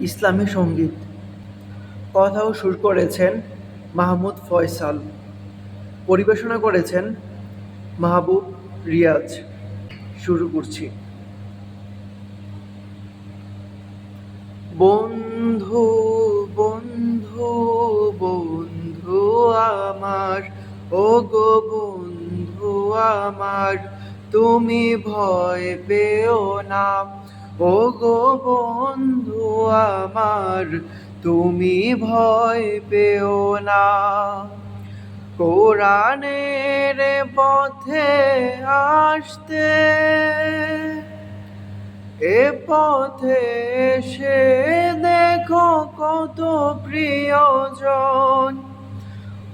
ইসলামী সংগীত। কথাও সুর করেছেন মাহমুদ ফয়সাল। পরিবেশনা করেছেন মাহবুব রিয়াজ। শুরু করছি। বন্ধু বন্ধু বন্ধু আমার ও গো বন্ধু আমার, তুমি ভয় পেও না। ও গো বন্ধু আমার, তুমি ভয় পেও না। কোরআনের পথে আসতে, এ পথে সে দেখো কত প্রিয়জন।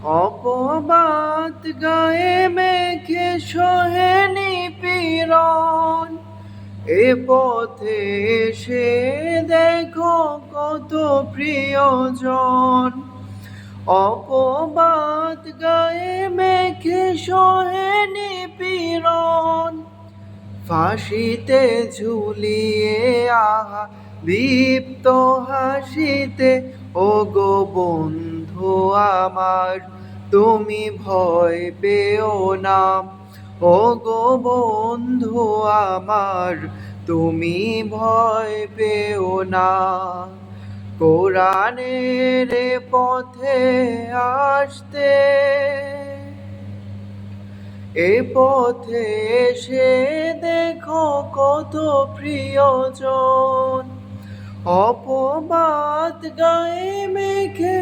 অপবাদ গায়ে মেখে পীড়ন এ পথে সে দেখো কত প্রিয়জন। অপবাদ গায়ে মেখে সহেনি পীড়ন ফাঁসিতে ঝুলিয়ে আহা দীপ্ত হাসিতে ও গো বন্ধু আমার, তুমি ভয় পেও না। ও গো বন্ধু আমার, তুমি ভয় পেও না। কোরআনের পথে আসতে, এ পথে এসে দেখো কত প্রিয়জন। অপবাদ গায়ে মেঘে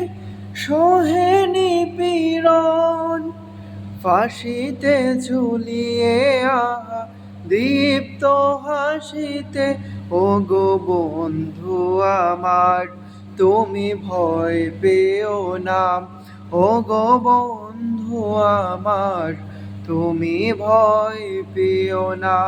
সোহেনি পীড়ন ফাঁসিতে ঝুলিয়ে আহা, দীপ্ত হাসিতে ও গো বন্ধু আমার, তুমি ভয় পেও না। ও গো বন্ধু আমার, তুমি ভয় পেও না।